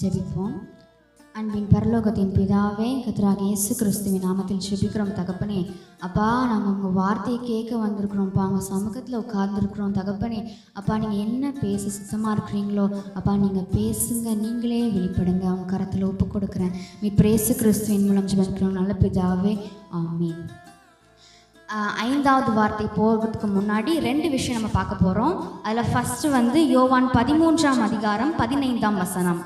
ஜெபிப்போம். அன்பின் பரலோகத்தின் பிதாவே கத்ராக இயேசு கிறிஸ்துவின் நாமத்தில் ஜெபிக்கிறோம். தகப்பனே அப்பா நாங்கள் உங்கள் வார்த்தையை கேட்க வந்திருக்கிறோம்ப்பா உங்கள் சமூகத்தில் உட்கார்ந்துருக்குறோம். தகப்பனே அப்பா நீங்கள் என்ன பேச சுத்தமாக இருக்கிறீங்களோ அப்பா நீங்கள் பேசுங்க. நீங்களே வெளிப்படுங்க. அவங்க கரத்தில் ஒப்பு கொடுக்குறேன். மீ பிரேசு கிறிஸ்துவின் மூலம் ஜெபிக்கிறோம். நல்ல பிதாவே ஆமீன். ஐந்தாவது வார்த்தை போகிறதுக்கு முன்னாடி ரெண்டு விஷயம் நம்ம பார்க்க போகிறோம் அதில் ஃபஸ்ட்டு வந்து யோவான் பதிமூன்றாம் அதிகாரம் பதினைந்தாம் வசனம்.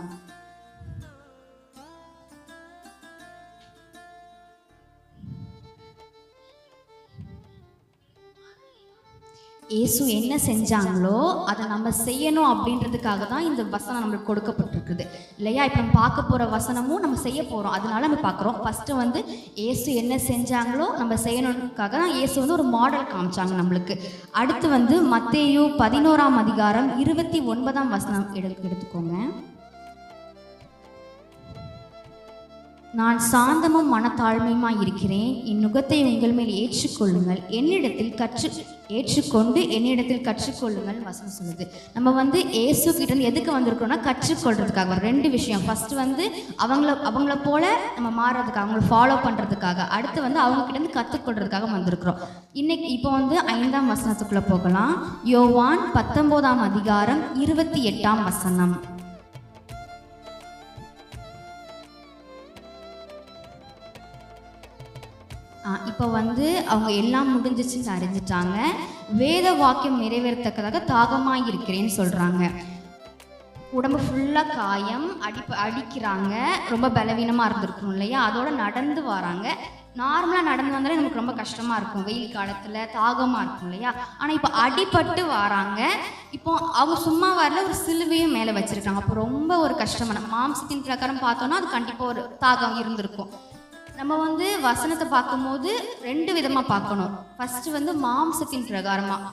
இயேசு என்ன செஞ்சாங்களோ அதை நம்ம செய்யணும் அப்படின்றதுக்காக தான் இந்த வசனம் நம்மளுக்கு கொடுக்கப்பட்டிருக்குது. இல்லையா? இப்போ நம்ம பார்க்க போகிற வசனமும் நம்ம செய்ய போகிறோம் அதனால நம்ம பார்க்குறோம். ஃபஸ்ட்டு வந்து இயேசு என்ன செஞ்சாங்களோ நம்ம செய்யணுன்றதுக்காக தான் இயேசு வந்து ஒரு மாடல் காமிச்சாங்க நம்மளுக்கு. அடுத்து வந்து மத்தேயு பதினோராம் அதிகாரம் இருபத்தி ஒன்பதாம் வசனம் எடு எடுத்துக்கோங்க. நான் சாந்தமும் மனத்தாழ்மையுமாய் இருக்கிறேன் என் நுகத்தை உங்கள் மேல் ஏற்றுக்கொள்ளுங்கள். என்னிடத்தில் கற்று ஏற்றுக்கொண்டு என்னிடத்தில் கற்றுக்கொள்ளுங்கள் வசனம் சொல்லுது. நம்ம வந்து ஏசு கிட்ட இருந்து எதுக்கு வந்திருக்கோம்னா கற்றுக்கொள்றதுக்காக. ரெண்டு விஷயம். ஃபர்ஸ்ட் வந்து அவங்கள அவங்கள போல நம்ம மாறுறதுக்காக அவங்கள ஃபாலோ பண்ணுறதுக்காக அடுத்து வந்து அவங்க கிட்ட இருந்து கற்றுக்கொள்றதுக்காக வந்திருக்கிறோம். இன்னைக்கு இப்போ வந்து ஐந்தாம் வசனத்துக்குள்ளே போகலாம். யோவான் பத்தொம்போதாம் அதிகாரம் இருபத்தி எட்டாம் வசனம். இப்போ வந்து அவங்க எல்லாம் முடிஞ்சிச்சுன்னு அறிஞ்சிட்டாங்க. வேத வாக்கியம் நிறைவேறத்தக்கதாக தாகமாக இருக்கிறேன்னு சொல்கிறாங்க உடம்பு ஃபுல்லாக காயம் அடிப்பு அடிக்கிறாங்க. ரொம்ப பலவீனமாக இருந்திருக்கும் இல்லையா? அதோட நடந்து வராங்க. நார்மலாக நடந்து வந்தாலே நமக்கு ரொம்ப கஷ்டமாக இருக்கும். வெயில் காலத்தில் தாகமாக இருக்கும் இல்லையா? ஆனால் இப்போ அடிபட்டு வராங்க. இப்போ அவங்க சும்மா வரல ஒரு சிலுவையும் மேலே வச்சுருக்காங்க. அப்போ ரொம்ப ஒரு கஷ்டமான மாம்சத்தின் பிரகாரம் பார்த்தோன்னா அது கண்டிப்பாக ஒரு தாகம் இருந்திருக்கும். நம்ம வந்து வசனத்தை பார்க்கும்போது ரெண்டு விதமாக பார்க்கணும். ஃபர்ஸ்ட் வந்து மாம்சத்தின் பிரகாரமாக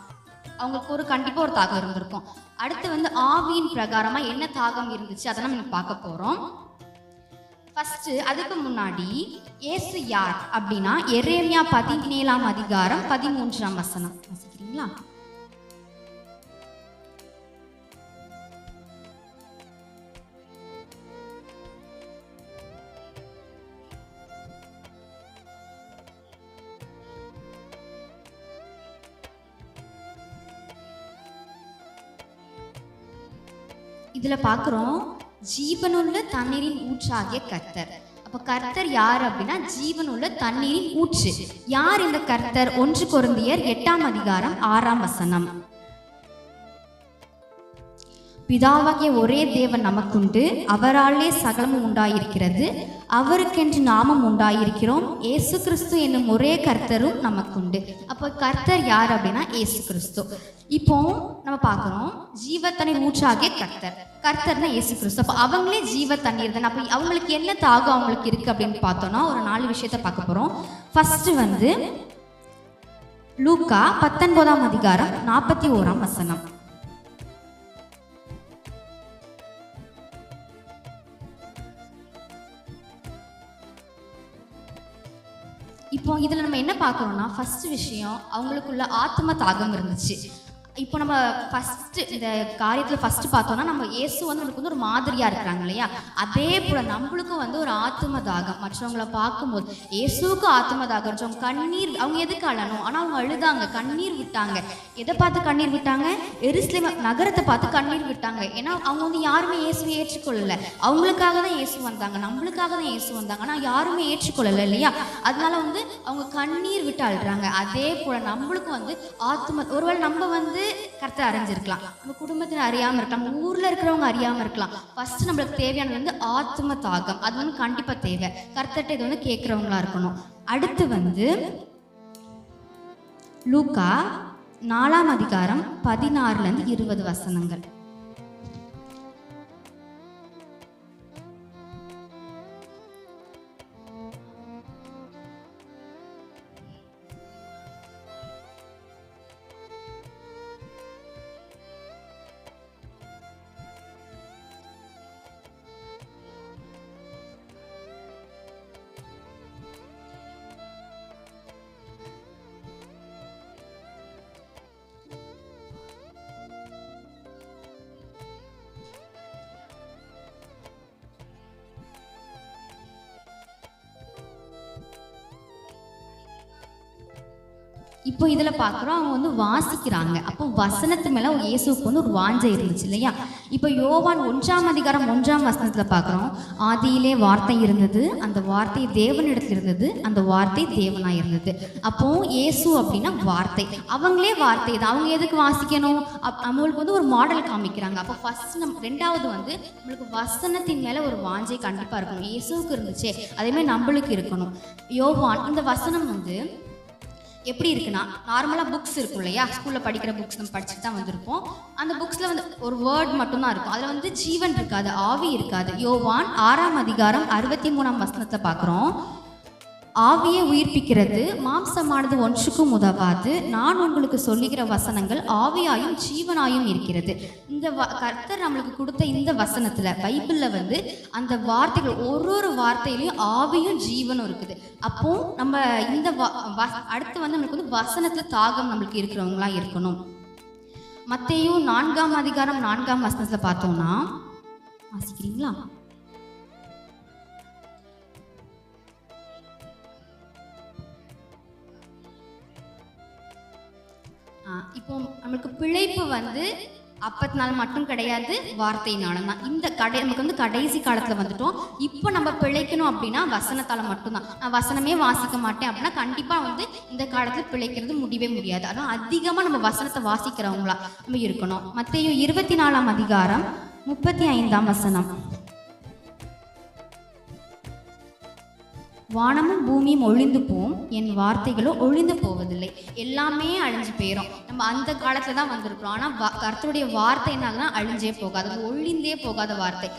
அவங்களுக்கு ஒரு கண்டிப்பாக ஒரு தாகம் இருந்திருக்கும். அடுத்து வந்து ஆவியின் பிரகாரமாக என்ன தாகம் இருந்துச்சு அதை நம்ம பார்க்க போகிறோம் ஃபர்ஸ்ட் அதுக்கு முன்னாடி இயேசு யார் அப்படின்னா எரேமியா பதினேழாம் அதிகாரம் பதிமூன்றாம் வசனம். வசிக்கிறீங்களா? இதுல பார்க்குறோம் ஜீவனுள்ள தண்ணீரின் ஊற்றாகிய கர்த்தர். அப்ப கர்த்தர் யார் அப்படின்னா ஜீவனுள்ள தண்ணீரின் ஊற்று. யார் இந்த கர்த்தர்? ஒன்று குருந்தியர் எட்டாம் அதிகாரம் ஆறாம் வசனம். பிதாவாகிய ஒரே தேவன் நமக்குண்டு அவராலே சகலமும் உண்டாயிருக்கிறது. அவருக்கென்று நாமம் உண்டாயிருக்கிறோம். ஏசு கிறிஸ்து என்னும் ஒரே கர்த்தரும் நமக்குண்டு. அப்போ கர்த்தர் யார் அப்படின்னா ஏசு கிறிஸ்து. இப்போ நம்ம பார்க்குறோம் ஜீவ தண்ணீர் ஊற்றாகிய கர்த்தர். கர்த்தர்னா இயேசு கிறிஸ்து. அப்போ அவங்களே ஜீவ தண்ணீர் தானே அப்போ அவங்களுக்கு என்ன தாகம் அவங்களுக்கு இருக்குது அப்படின்னு பார்த்தோம்னா ஒரு நாலு விஷயத்த பார்க்க போகிறோம் ஃபஸ்ட்டு வந்து லூக்கா பத்தொன்பதாம் அதிகாரம் நாற்பத்தி ஓராம் வசனம். இப்போ இதில் நம்ம என்ன பார்க்குறோம்னா ஃபஸ்ட்டு விஷயம் அவங்களுக்குள்ள ஆத்ம தாகம் இருந்துச்சு. இப்போ நம்ம ஃபஸ்ட்டு இந்த காரியத்தில் ஃபஸ்ட்டு பார்த்தோம்னா நம்ம இயேசு வந்து நம்மளுக்கு வந்து ஒரு மாதிரியாக இருக்கிறாங்க இல்லையா? அதே போல் நம்மளுக்கும் வந்து ஒரு ஆத்ம தாகம். மற்றவங்கள பார்க்கும்போது இயேசுவுக்கு ஆத்ம தாகம். கண்ணீர் அவங்க எதுக்கு அழணும்? ஆனால் அவங்க அழுதாங்க. கண்ணீர் விட்டாங்க. எதை பார்த்து கண்ணீர் விட்டாங்க? எருசலேம் நகரத்தை பார்த்து கண்ணீர் விட்டாங்க. ஏன்னா அவங்க வந்து யாருமே இயேசுவை ஏற்றுக்கொள்ளலை. அவங்களுக்காக தான் இயேசு வந்தாங்க. நம்மளுக்காக தான் இயேசு வந்தாங்க. ஆனால் யாருமே ஏற்றுக்கொள்ளலை இல்லையா? அதனால வந்து அவங்க கண்ணீர் விட்டு அழுறாங்க. அதே போல் நம்மளுக்கும் வந்து ஆத்ம ஒருவேளை நம்ம வந்து கருத்தை அறிஞ்சிருக்கலாம். நம்ம குடும்பத்தில் அறியாமல் இருக்கலாம். நம்ம ஊரில் இருக்கிறவங்க அறியாமல் இருக்கலாம். ஃபர்ஸ்ட் நம்மளுக்கு தேவையானது வந்து ஆத்ம தாகம். அது வந்து கண்டிப்பாக தேவை. கருத்தட்டை இது வந்து கேட்குறவங்களா இருக்கணும். அடுத்து வந்து லூக்கா நாலாம் அதிகாரம் பதினாறுலேருந்து இருபது வசனங்கள். இப்போ இதில் பார்க்குறோம் அவங்க வந்து வாசிக்கிறாங்க. அப்போ வசனத்து மேலே இயேசுக்கு வந்து ஒரு வாஞ்சை இருந்துச்சு இல்லையா? இப்போ யோவான் ஒன்றாம் அதிகாரம் ஒன்றாம் வசனத்தில் பார்க்குறோம் ஆதியிலே வார்த்தை இருந்தது அந்த வார்த்தை தேவனிடத்தில் இருந்தது அந்த வார்த்தை தேவனாக இருந்தது. அப்போ இயேசு அப்படின்னா வார்த்தை. அவங்களே வார்த்தை தான். அவங்க எதுக்கு வாசிக்கணும்? அப் அவங்களுக்கு வந்து ஒரு மாடல் காமிக்கிறாங்க. அப்போ ஃபர்ஸ்ட் நம் ரெண்டாவது வந்து நம்மளுக்கு வசனத்தின் மேலே ஒரு வாஞ்சை கண்டிப்பாக இருக்கணும். இயேசுவுக்கு இருந்துச்சே அதேமாதிரி நம்மளுக்கு இருக்கணும். யோவான் இந்த வசனம் வந்து எப்படி இருக்குன்னா நார்மலாக புக்ஸ் இருக்கும் இல்லையா? ஸ்கூலில் படிக்கிற புக்ஸ் நம்ம படிச்சுட்டு தான் வந்திருப்போம். அந்த புக்ஸில் வந்து ஒரு வேர்ட் மட்டும்தான் இருக்கும். அதில் வந்து ஜீவன் இருக்காது ஆவி இருக்காது. யோவான் ஆறாம் அதிகாரம் அறுபத்தி மூணாம் வசனத்தை பார்க்குறோம். ஆவியை உயிர்ப்பிக்கிறது மாம்சமானது ஒன்றுக்கும் உதவாது. நான் உங்களுக்கு சொல்லுகிற வசனங்கள் ஆவியாயும் ஜீவனாயும் இருக்கிறது. இந்த வ கர்த்தர் நம்மளுக்கு கொடுத்த இந்த வசனத்தில் பைபிளில் வந்து அந்த வார்த்தைகள் ஒரு ஒரு வார்த்தையிலையும் ஆவியும் ஜீவனும் இருக்குது. அப்போ நம்ம இந்த வ வ- அடுத்து வந்து நம்மளுக்கு வந்து வசனத்தில் தாகம் நம்மளுக்கு இருக்கிறவங்களா இருக்கணும். மற்றையும் நான்காம் அதிகாரம் நான்காம் வசனத்தில் பார்த்தோம்னா வாசிக்கிறீங்களா? இப்போ நம்மளுக்கு பிழைப்பு வந்து அப்பத்தினால மட்டும் கிடையாது வார்த்தையினாலும் தான் இந்த கடை நமக்கு வந்து கடைசி காலத்தில் வந்துட்டோம். இப்போ நம்ம பிழைக்கணும் அப்படின்னா வசனத்தால் மட்டும்தான். நான் வசனமே வாசிக்க மாட்டேன் அப்படின்னா கண்டிப்பாக வந்து இந்த காலத்தில் பிழைக்கிறது முடியவே முடியாது. அதுவும் அதிகமாக நம்ம வசனத்தை வாசிக்கிறவங்களா நம்ம இருக்கணும். மத்தேயு இருபத்தி நாலாம் அதிகாரம் முப்பத்தி ஐந்தாம் வசனம். வானமும் பூமியும் ஒழிந்து போம். என் வார்த்தைகளும் ஒழிந்து போவதில்லை. எல்லாமே அழிஞ்சு போயிடும் நம்ம அந்த காலத்துல தான் வந்திருக்கிறோம். ஆனால் வா வார்த்தை வார்த்தைனால அழிஞ்சே போகாது. அது ஒழிந்தே போகாத வார்த்தை.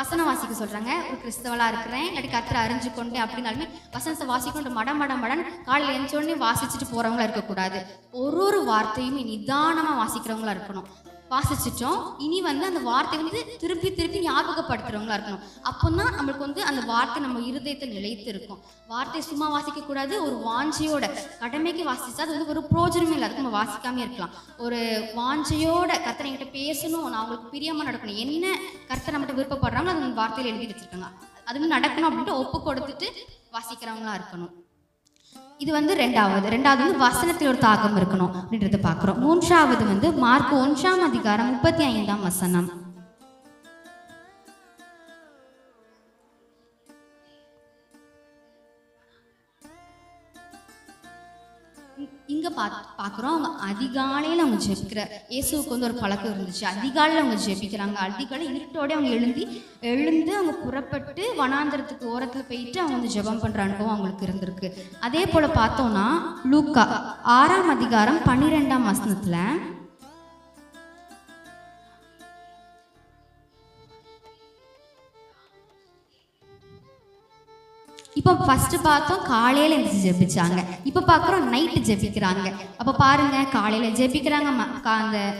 வசனம் வாசிக்க சொல்றாங்க. ஒரு கிறிஸ்தவளா இருக்கிறேன். இல்லாட்டி கர்த்தரை அறிஞ்சு கொண்டு அப்படின்னாலுமே வசனத்தை வாசிக்கொண்டு மடம் மடம் மடன் காலையில் எழுந்த உடனே வாசிச்சுட்டு போறவங்களா இருக்கக்கூடாது. ஒரு ஒரு வார்த்தையுமே நிதானமா வாசிக்கிறவங்களா இருக்கணும். வாசிச்சிட்டோம். இனி வந்து அந்த வார்த்தை வந்து திருப்பி திருப்பி ஞாபகப்படுத்துறவங்களா இருக்கணும். அப்போ தான் நம்மளுக்கு வந்து அந்த வார்த்தை நம்ம இருதயத்தில் நிலைத்து இருக்கும் வார்த்தை சும்மா வாசிக்க கூடாது ஒரு வாஞ்சையோட கடமைக்கு வாசிச்சா அது வந்து ஒரு பிரோஜனமே இல்லை. அதுக்கு நம்ம வாசிக்காம இருக்கலாம். ஒரு வாஞ்சையோட கர்த்தனை என்கிட்ட பேசணும். நான் அவங்களுக்கு பிரியமா நடக்கணும். என்ன கர்த்தனை நம்மகிட்ட விருப்பப்படுறாங்களோ அது அந்த வார்த்தையில் எழுதி வச்சிருக்காங்க. அது வந்து நடக்கணும் அப்படின்ட்டு ஒப்பு கொடுத்துட்டு வாசிக்கிறவங்களா இருக்கணும். இது வந்து ரெண்டாவது. ரெண்டாவது வந்து வசனத்தில் ஒரு தாக்கம் இருக்கணும் அப்படின்றத பார்க்குறோம். மூன்றாவது வந்து மார்க் ஒன்றாம் அதிகாரம் முப்பத்தி ஐந்தாம் வசனம். பா பார்க்குறோம் அவங்க அதிகாலையில் அவங்க ஜெபிக்கிற இயேசுவுக்கு வந்து ஒரு பழக்கம் இருந்துச்சு. அதிகாலையில் அவங்க ஜெபிக்கிறாங்க. அதிகாலை இருட்டோடய அவங்க எழுந்தி எழுந்து அவங்க புறப்பட்டு வனாந்திரத்துக்கு ஓரத்தில் போயிட்டு அவங்க வந்து ஜெபம் பண்ணுற அனுபவம் அவங்களுக்கு இருந்திருக்கு. அதே போல் பார்த்தோம்னா லூக்கா ஆறாம் அதிகாரம் பன்னிரெண்டாம் வசனத்தில் இப்போ ஃபர்ஸ்ட் பார்த்தோம் காலையில எழுந்து ஜெபிச்சாங்க. இப்போ பார்க்குறோம் நைட்டு ஜெபிக்கிறாங்க. அப்போ பாருங்க காலையில ஜெபிக்கிறாங்க ம- கா- அந்த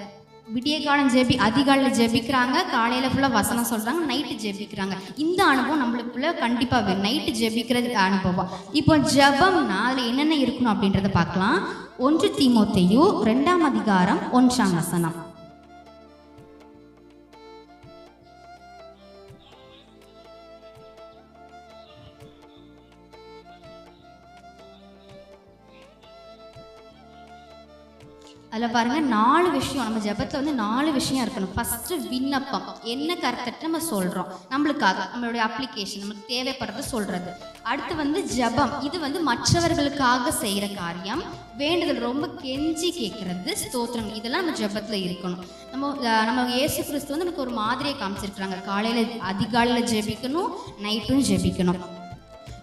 விடிய காலம் ஜெபி அதிகாலையில் ஜெபிக்கிறாங்க காலையில் ஃபுல்லாக வசனம் சொல்கிறாங்க நைட்டு ஜெபிக்கிறாங்க. இந்த அனுபவம் நம்மளுக்குள்ள கண்டிப்பாக வேணும் நைட்டு ஜெபிக்கிறது அனுபவம். இப்போ ஜபம்னா அதில் என்னென்ன இருக்கணும் அப்படின்றத பார்க்கலாம். ஒன்று தீமோத்தையும் ரெண்டாம் அதிகாரம் ஒன்றாம் வசனம். அதில் பாருங்கள் நாலு விஷயம். நம்ம ஜெபத்தில் வந்து நாலு விஷயம் இருக்கணும். ஃபஸ்ட்டு விண்ணப்பம். என்ன கருத்தட்டு நம்ம சொல்கிறோம் நம்மளுக்காக நம்மளுடைய அப்ளிகேஷன் நமக்கு தேவைப்படுறது சொல்கிறது அடுத்து வந்து ஜெபம். இது வந்து மற்றவர்களுக்காக செய்கிற காரியம். வேண்டுதல் ரொம்ப கெஞ்சி கேட்குறது ஸ்தோத்திரம். இதெல்லாம் நம்ம ஜெபத்தில் இருக்கணும். நம்ம நம்ம இயேசு கிறிஸ்து வந்து நமக்கு ஒரு மாதிரியை காமிச்சிருக்கிறாங்க. காலையில் அதிகாலையில் ஜெபிக்கணும் நைட்டும் ஜெபிக்கணும்.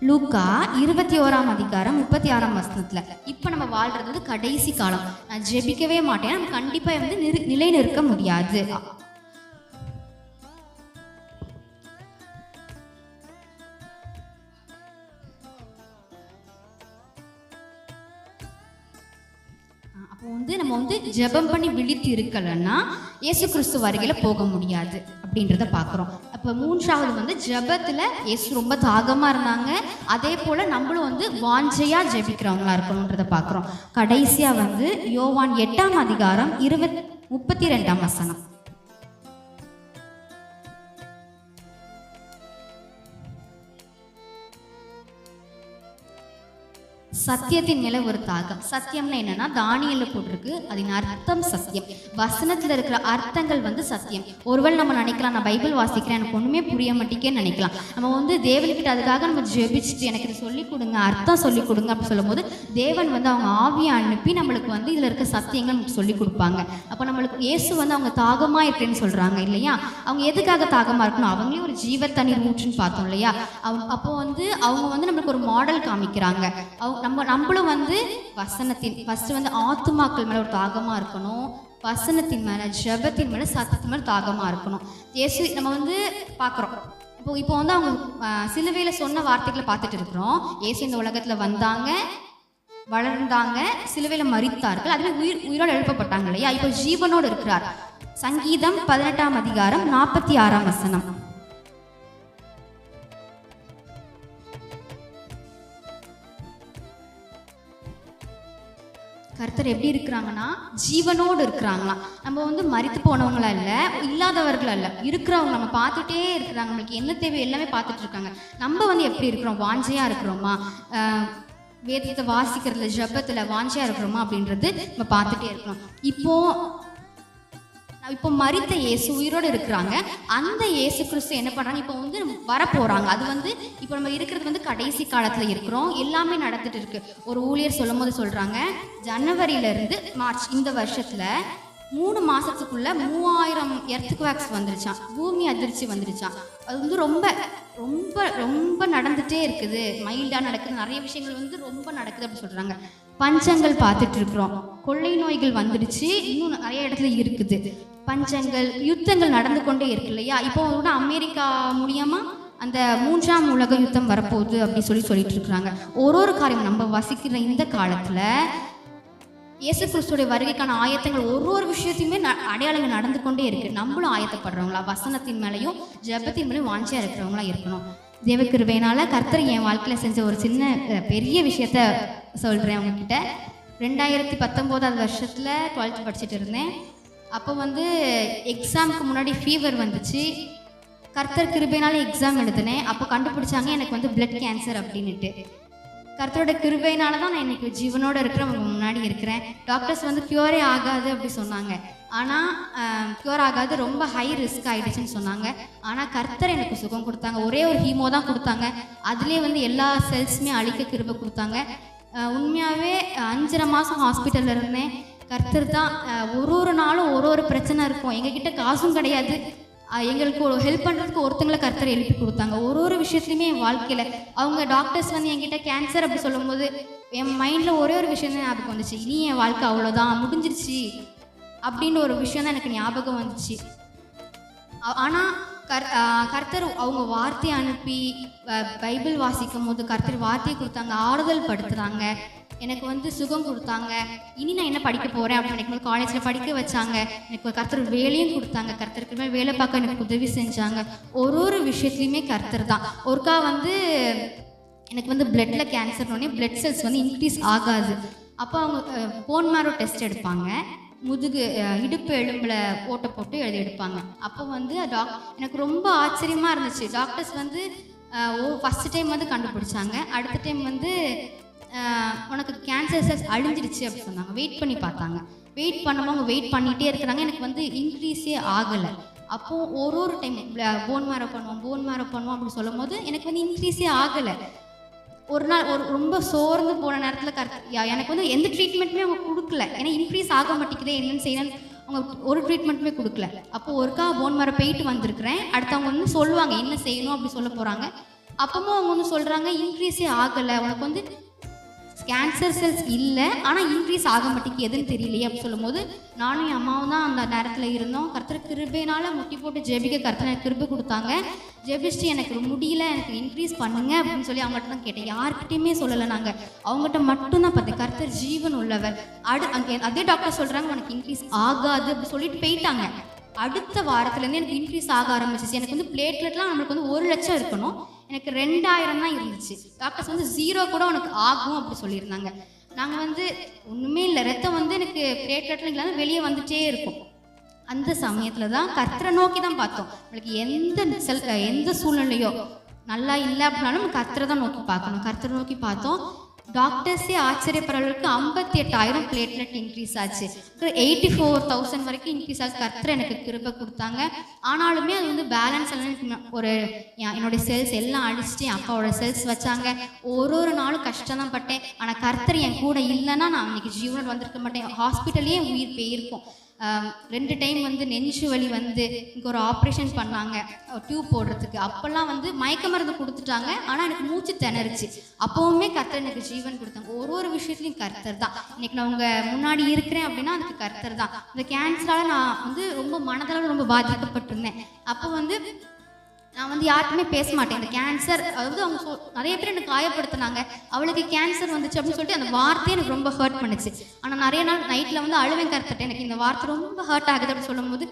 லூக்கா இருபத்தி ஓராம் அதிகாரம் முப்பத்தி ஆறாம் வசனத்துல. இப்போ நம்ம வாழ்றது வந்து கடைசி காலம். நான் ஜெபிக்கவே மாட்டேன். நம்ம கண்டிப்பா வந்து நிலை நிற்க முடியாது. ஜெபம் பண்ணி விழித்து இருக்கலைன்னா இயேசு கிறிஸ்து வருகையில் போக முடியாது அப்படின்றத பார்க்குறோம். அப்போ மூன்றாவது வந்து ஜெபத்தில் இயேசு ரொம்ப தாகமாக இருந்தாங்க. அதே போல் நம்மளும் வந்து வாஞ்சையாக ஜெபிக்கிறவங்களா இருக்கணுன்றத பார்க்குறோம். கடைசியாக வந்து யோவான் எட்டாம் அதிகாரம் இருபத் முப்பத்தி ரெண்டாம் வசனம். சத்தியத்தின் மேல ஒரு தாகம் சத்தியம்னா என்னன்னா தானியல்ல போட்டிருக்கு. அதன் அர்த்தம் சத்தியம். வசனத்துல இருக்கிற அர்த்தங்கள் வந்து சத்தியம். ஒருவேளை நம்ம நினைக்கலாம் நான் பைபிள் வாசிக்கிறேன் எனக்கு ஒண்ணுமே புரிய மாட்டேங்கன்னு நினைக்கலாம். நம்ம வந்து தேவன்கிட்ட அதுக்காக நம்ம ஜெபிச்சுட்டு எனக்கு இது சொல்லிக் கொடுங்க அர்த்தம் சொல்லிக் கொடுங்க அப்படின்னு சொல்லும்போது தேவன் வந்து அவங்க ஆவியை அனுப்பி நம்மளுக்கு வந்து இதுல இருக்க சத்தியங்கள் நமக்கு சொல்லிக் கொடுப்பாங்க. அப்போ நம்மளுக்கு இயேசு வந்து அவங்க தாகமா இருக்கேன்னு சொல்றாங்க இல்லையா? அவங்க எதுக்காக தாகமா இருக்கணும்? அவங்களே ஒரு ஜீவ தண்ணீர் ஊற்றுன்னு பார்த்தோம் இல்லையா? அவங்க அப்போ வந்து அவங்க வந்து நம்மளுக்கு ஒரு மாடல் காமிக்கிறாங்க. அவங்க நம்ம நம்மளும் வந்து வசனத்தின் ஃபஸ்ட்டு வந்து ஆத்துமாக்கள் மேலே ஒரு தாகமாக இருக்கணும். வசனத்தின் மேலே ஜெபத்தின் மேலே சத்தத்தின் மேலே தாகமாக இருக்கணும். இயேசு நம்ம வந்து பார்க்குறோம். இப்போ இப்போ வந்து அவங்க சிலுவையில் சொன்ன வார்த்தைகளை பார்த்துட்டு இருக்கிறோம். இயேசு இந்த உலகத்தில் வந்தாங்க வளர்ந்தாங்க சிலுவையில் மறித்தார்கள் அதுவே உயிர் உயிரோடு எழுப்பப்பட்டாங்க இல்லையா? இப்போ ஜீவனோடு இருக்கிறார். சங்கீதம் பதினெட்டாம் அதிகாரம் நாற்பத்தி ஆறாம் வசனம். கர்த்தர் எப்படி இருக்கிறாங்கன்னா ஜீவனோடு இருக்கிறாங்களாம் நம்ம வந்து மறித்து போனவங்களா இல்லை இல்லாதவர்களா இல்லை இருக்கிறவங்க நம்ம பார்த்துட்டே இருக்கிறாங்க. நம்மளுக்கு என்ன தேவை எல்லாமே பார்த்துட்டு இருக்காங்க. நம்ம வந்து எப்படி இருக்கிறோம்? வாஞ்சையாக இருக்கிறோமா? வேதத்தை வாசிக்கிறதுல ஜபத்தில் வாஞ்சையா இருக்கிறோமா அப்படின்றது நம்ம பார்த்துட்டே இருக்கிறோம் இப்போது இப்போ மறித்த இயேசு உயிரோடு இருக்கிறாங்க. அந்த இயேசு கிறிஸ்து என்ன பண்ணுறாங்க இப்போ வந்து வர அது வந்து இப்போ நம்ம இருக்கிறது வந்து கடைசி காலத்தில் இருக்கிறோம். எல்லாமே நடந்துட்டு இருக்கு. ஒரு ஊழியர் சொல்லும் போது சொல்கிறாங்க ஜனவரியிலேருந்து மார்ச் இந்த வருஷத்தில் மூணு மாதத்துக்குள்ள மூவாயிரம் எர்த்துக்கு வேக்ஸ் வந்துருச்சான் பூமி அதிர்ச்சி வந்துருச்சான் அது வந்து ரொம்ப ரொம்ப ரொம்ப நடந்துட்டே இருக்குது. மைல்டாக நடக்குது. நிறைய விஷயங்கள் வந்து ரொம்ப நடக்குது அப்படின்னு சொல்கிறாங்க பஞ்சங்கள் பார்த்துட்டு இருக்கிறோம். கொள்ளை நோய்கள் வந்துடுச்சு. இன்னும் நிறைய இடத்துல இருக்குது. பஞ்சங்கள் யுத்தங்கள் நடந்து கொண்டே இருக்கு இல்லையா? இப்போ கூட அமெரிக்கா மூலியமா அந்த மூன்றாம் உலக யுத்தம் வரப்போகுது அப்படி சொல்லி சொல்லிட்டு இருக்கிறாங்க ஒரு ஒரு காரியம் நம்ம வசிக்கிற இந்த காலத்துல இயேசு கிறிஸ்துடைய வருகைக்கான ஆயத்தங்கள் ஒரு ஒரு விஷயத்தையுமே ந- அடையாளங்கள் நடந்து கொண்டே இருக்கு. நம்மளும் ஆயத்தப்படுறவங்களா வசனத்தின் மேலையும் ஜெபத்தின் மேலேயும் வாஞ்சியா இருக்கிறவங்களா இருக்கணும். தேவக்கிருபையினால கர்த்தர் என் வாழ்க்கையில செஞ்ச ஒரு சின்ன பெரிய விஷயத்த சொல்றேன் அவங்கக்கிட்ட ரெண்டாயிரத்தி பத்தொம்போதாவது வருஷத்துல டுவெல்த் படிச்சுட்டு இருந்தேன். அப்போ வந்து எக்ஸாமுக்கு முன்னாடி ஃபீவர் வந்துச்சு. கர்த்தர் கிருபையினால எக்ஸாம் எழுதினேன். அப்போ கண்டுபிடிச்சாங்க எனக்கு வந்து பிளட் கேன்சர் அப்படின்னுட்டு. கர்த்தரோட கிருபையினால தான் நான் இன்னைக்கு ஜீவனோட இருக்கிற முன்னாடி இருக்கிறேன். டாக்டர்ஸ் வந்து க்யூரே ஆகாது அப்படி சொன்னாங்க. ஆனால் க்யூர் ஆகாது ரொம்ப ஹை ரிஸ்க் ஆகிடுச்சுன்னு சொன்னாங்க. ஆனால் கர்த்தர் எனக்கு சுகம் கொடுத்தாங்க. ஒரே ஒரு ஹீமோ தான் கொடுத்தாங்க. அதுலேயே வந்து எல்லா செல்ஸுமே அழிக்க கிருபை கொடுத்தாங்க. உண்மையாகவே அஞ்சரை மாதம் ஹாஸ்பிட்டலில் இருந்தேன். கர்த்தர் தான் ஒரு ஒரு நாளும் ஒரு ஒரு பிரச்சனை இருக்கும். எங்ககிட்ட காசும் கிடையாது. எங்களுக்கு ஒரு ஹெல்ப் பண்ணுறதுக்கு ஒருத்தங்களை கர்த்தர் எழுப்பி கொடுத்தாங்க. ஒரு ஒரு விஷயத்துலையுமே என் வாழ்க்கையில் அவங்க டாக்டர்ஸ் வந்து என்கிட்ட கேன்சர் அப்படி சொல்லும்போது என் மைண்டில் ஒரே ஒரு விஷயம் தான் ஞாபகம் வந்துச்சு. இனி என் வாழ்க்கை அவ்வளோதான் முடிஞ்சிருச்சு. அப்படின்னு ஒரு விஷயம் தான் எனக்கு ஞாபகம் வந்துச்சு. ஆனால் கர் கர்த்தர் அவங்க வார்த்தையை அனுப்பி ப- பைபிள் வாசிக்கும் போது கர்த்தர் வார்த்தையை கொடுத்தாங்க ஆறுதல் படுத்துகிறாங்க எனக்கு வந்து சுகம் கொடுத்தாங்க. இனி நான் என்ன படிக்க போகிறேன் அப்படின்னு நினைக்கும் காலேஜில் படிக்க வச்சாங்க. எனக்கு கர்த்தர் வேலையும் கொடுத்தாங்க. கர்த்தருக்கு மேலே வேலை பார்க்க எனக்கு உதவி செஞ்சாங்க. ஒரு ஒரு விஷயத்துலையுமே கர்த்தர் தான். ஒருக்கா வந்து எனக்கு வந்து பிளட்ல கேன்சர்னோடனே பிளட் செல்ஸ் வந்து இன்க்ரீஸ் ஆகாது. அப்போ அவங்க போன் மேரோ டெஸ்ட் எடுப்பாங்க. முதுகு இடுப்பு எலும்பில் ஓட்டை போட்டு எழுதி எடுப்பாங்க. அப்போ வந்து டாக் எனக்கு ரொம்ப ஆச்சரியமாக இருந்துச்சு. டாக்டர்ஸ் வந்து ஓ ஃபஸ்ட் டைம் வந்து கண்டுபிடிச்சாங்க. அடுத்த டைம் வந்து உனக்கு கேன்சர் செல்ஸ் அழிஞ்சிடுச்சு அப்படி சொன்னாங்க. வெயிட் பண்ணி பார்த்தாங்க. வெயிட் பண்ணும்போது அவங்க வெயிட் பண்ணிகிட்டே இருக்கிறாங்க. எனக்கு வந்து இன்க்ரீஸே ஆகலை. அப்போது ஒரு ஒரு டைம் போன் மேரோ பண்ணுவோம் போன் மேரோ பண்ணுவோம் அப்படின்னு சொல்லும் போது எனக்கு வந்து இன்க்ரீஸே ஆகலை. ஒரு நாள் ஒரு ரொம்ப சோர்ந்து போன நேரத்தில் கரெக்ட் எனக்கு வந்து எந்த ட்ரீட்மெண்ட்டுமே அவங்க கொடுக்கல. ஏன்னா இன்க்ரீஸ் ஆக மாட்டேங்குது என்னென்னு செய்யணும்னு அவங்க ஒரு ட்ரீட்மெண்ட்டுமே கொடுக்கல. அப்போ ஒருக்கா போன் மரம் போயிட்டு வந்திருக்கிறேன். அடுத்தவங்க வந்து சொல்லுவாங்க என்ன செய்யணும் அப்படி சொல்ல போகிறாங்க அப்பவும் அவங்க வந்து சொல்கிறாங்க இன்க்ரீஸே ஆகலை. உனக்கு வந்து கேன்சர் செல்ஸ் இல்லை ஆனால் இன்க்ரீஸ் ஆக மாட்டேங்குது எதுன்னு தெரியலையே அப்படின்னு சொல்லும்போது நானும் என் அம்மாவும் தான் அந்த நேரத்தில் இருந்தோம். கர்த்தர் கிருபையினால முட்டி போட்டு ஜெபிக்க கர்த்தர் எனக்கு கிருபை கொடுத்தாங்க. ஜெபிச்சுட்டு எனக்கு முடியல எனக்கு இன்க்ரீஸ் பண்ணுங்க அப்படின்னு சொல்லி அவங்ககிட்ட தான் கேட்டேன். யார்கிட்டயுமே சொல்லலை நாங்கள் அவங்ககிட்ட மட்டும்தான் பார்த்தேன். கருத்தர் ஜீவன் உள்ளவர். அடு அங்கே அதே டாக்டர் சொல்கிறாங்க உனக்கு இன்க்ரீஸ் ஆகாது அப்படின்னு சொல்லிட்டு போயிட்டாங்க. அடுத்த வாரத்துலேருந்து எனக்கு இன்க்ரீஸ் ஆக ஆரம்பிச்சிச்சு. எனக்கு வந்து பிளேட்லெட்லாம் நம்மளுக்கு வந்து ஒரு லட்சம் இருக்கணும். எனக்கு ரெண்டாயிரம் தான் இருந்துச்சு. டாக்டர்ஸ் வந்து ஜீரோ கூட உனக்கு ஆகும் அப்படி சொல்லியிருந்தாங்க. நாங்கள் வந்து ஒன்றுமே இல்லை. ரத்தம் வந்து எனக்கு பிளேட்லெட்லாம் இல்லாமல் வெளியே வந்துட்டே இருக்கும். அந்த சமயத்தில் தான் கத்தரை நோக்கி தான் பார்த்தோம். நம்மளுக்கு எந்த செல் எந்த சூழ்நிலையோ நல்லா இல்லை அப்படின்னாலும் கத்தரை தான் நோக்கி பார்க்கணும். கத்தரை நோக்கி பார்த்தோம். டாக்டர்ஸே ஆச்சரியப்படுற அளவுக்கு ஐம்பத்தி எட்டாயிரம் பிளேட்லெட் இன்க்ரீஸ் ஆச்சு. எயிட்டி ஃபோர் தௌசண்ட் வரைக்கும் இன்க்ரீஸ் ஆச்சு. கர்த்தர் எனக்கு கிருப்பை கொடுத்தாங்க. ஆனாலுமே அது வந்து பேலன்ஸ் எல்லாம் ஒரு என்னுடைய செல்ஸ் எல்லாம் அடிச்சுட்டு என் அப்பாவோட செல்ஸ் வச்சாங்க. ஒரு ஒரு நாளும் கஷ்டம் தான் பட்டேன். ஆனால் கர்த்தர் என் கூட இல்லைன்னா நான் இன்னைக்கு ஜீவனோட வந்திருக்க மாட்டேன். ஹாஸ்பிட்டல்லேயே உயிர் போயிருக்கும். ரெண்டு டைம் வந்து நெஞ்சு வலி வந்து இங்கே ஒரு ஆப்ரேஷன் பண்ணாங்க. டியூப் போடுறதுக்கு. அப்போல்லாம் வந்து மயக்க மருந்து கொடுத்துட்டாங்க. ஆனால் எனக்கு மூச்சு திணறுச்சு. அப்போவுமே கர்த்தர் எனக்கு ஜீவன் கொடுத்தாங்க. ஒரு ஒரு விஷயத்துலையும் கர்த்தர் தான். இன்னைக்கு நான் உங்கள் முன்னாடி இருக்கிறேன் அப்படின்னா அதுக்கு கர்த்தர் தான். இந்த கேன்சரால் நான் வந்து ரொம்ப மனதளவில் ரொம்ப பாதிக்கப்பட்டிருந்தேன். அப்போ வந்து நான் வந்து யாருக்குமே பேச மாட்டேன். இந்த கேன்சர் அதாவது அவங்க சொல் நிறைய பேர் எனக்கு காயப்படுத்தினாங்க. அவளுக்கு கேன்சர் வந்துச்சு அப்படின்னு சொல்லிட்டு அந்த வார்த்தையே எனக்கு ரொம்ப ஹர்ட் பண்ணுச்சு. ஆனால் நிறைய நாள் நைட்டில் வந்து அழுவேன் கருத்துட்டு எனக்கு இந்த வார்த்தை ரொம்ப ஹர்ட் ஆகுது அப்படின்னு சொல்லும்போது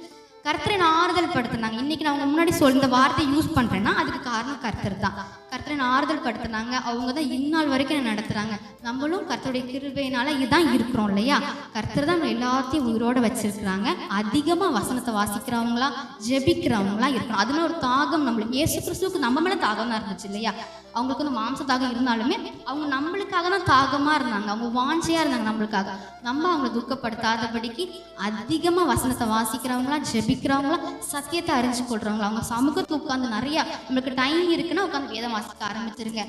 கர்த்தரை நான் ஆறுதல் படுத்தினாங்க. இன்னைக்கு நான் அவங்க முன்னாடி சொல் இந்த வார்த்தையை யூஸ் பண்ணுறேன்னா அதுக்கு காரணம் கர்த்தர் தான். கர்த்தரை நான் ஆறுதல் படுத்துனாங்க அவங்க தான் இந்நாள் வரைக்கும் என்ன நடத்துறாங்க. நம்மளும் கர்த்தருடைய கிருபையினால இதுதான் இருக்கிறோம் இல்லையா? கர்த்தர் தான் நம்ம எல்லாத்தையும் உயிரோட வச்சிருக்கிறாங்க. அதிகமாக வசனத்தை வாசிக்கிறவங்களா ஜெபிக்கிறவங்களா இருக்கணும். அதுல ஒரு தாகம் நம்மளுக்கு ஏசு கிறிஸ்துவுக்கு நம்ம மேல தாகம் தான் இருந்துச்சு இல்லையா? அவங்களுக்கு வந்து மாம்ச தாகம் இருந்தாலுமே அவங்க நம்மளுக்காக தான் தாகமா இருந்தாங்க. அவங்க வாஞ்சியாக இருந்தாங்க நம்மளுக்காக. நம்ம அவங்களை துக்கப்படுத்தாதபடிக்கு அதிகமா வசனத்தை வாசிக்கிறவங்களா ஜெபிக்கிறவங்களா சத்தியத்தை அறிஞ்சு கொள்றவங்களா. அவங்க சமூகத்தை உட்கார்ந்து நிறைய நம்மளுக்கு டைம் இருக்குன்னா உட்காந்து வேதம் வாசிக்க ஆரம்பிச்சிருங்க.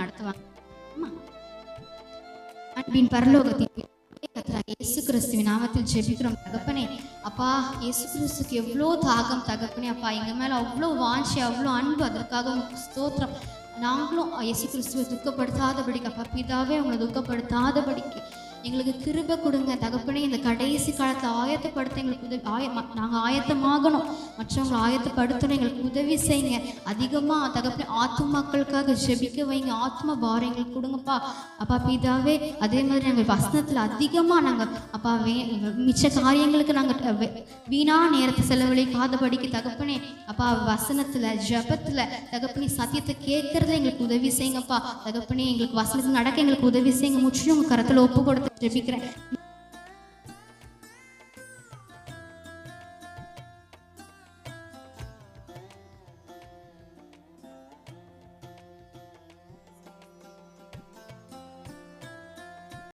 நடத்துவாங்க அன்பின் பரலோகத்தின் இயேசு கிறிஸ்துவின் நாமத்தில் ஜெபிக்கிறோம். தகப்பனே அப்பா இயேசு கிறிஸ்துக்கு எவ்வளோ தாகம் தகப்பனே அப்பா எங்க மேல அவ்வளோ வாஞ்சி அவ்வளோ அன்பு அதற்காக ஸ்தோத்திரம். நாங்களும் இயேசு கிறிஸ்துவை துக்கப்படுத்தாதபடிக்கு அப்பா பிதாவே உங்களை துக்கப்படுத்தாதபடிக்கு. எங்களுக்கு கிருப கொடுங்க. தகப்பனே இந்த கடைசி காலத்தை ஆயத்தப்படுத்த எங்களுக்கு உதவி ஆய நாங்கள் ஆயத்தமாகணும். மற்றவங்களை ஆயத்தப்படுத்தணும். எங்களுக்கு உதவி செய்யுங்க. அதிகமாக தகப்பனே ஆத்துமாக்களுக்காக ஜெபிக்க வைங்க. ஆத்ம பாரம் எங்களுக்கு கொடுங்கப்பா. அப்பா பிதாவே அதே மாதிரி நாங்கள் வசனத்தில் அதிகமாக நாங்கள் அப்பா வே மிச்ச காரியங்களுக்கு நாங்கள் வீணா நேரத்தை செலவழிக்காதபடிக்கு தகப்பனே அப்பா வசனத்தில் ஜபத்தில் தகப்பனே சத்தியத்தை கேட்கறதை எங்களுக்கு உதவி செய்யுங்கப்பா. தகப்பனே எங்களுக்கு வசனத்தில் நடக்க எங்களுக்கு உதவி செய்யுங்க. முற்றிலும் உங்கள் கரத்தில் ஒப்பு கொடுத்து Yo sí creo.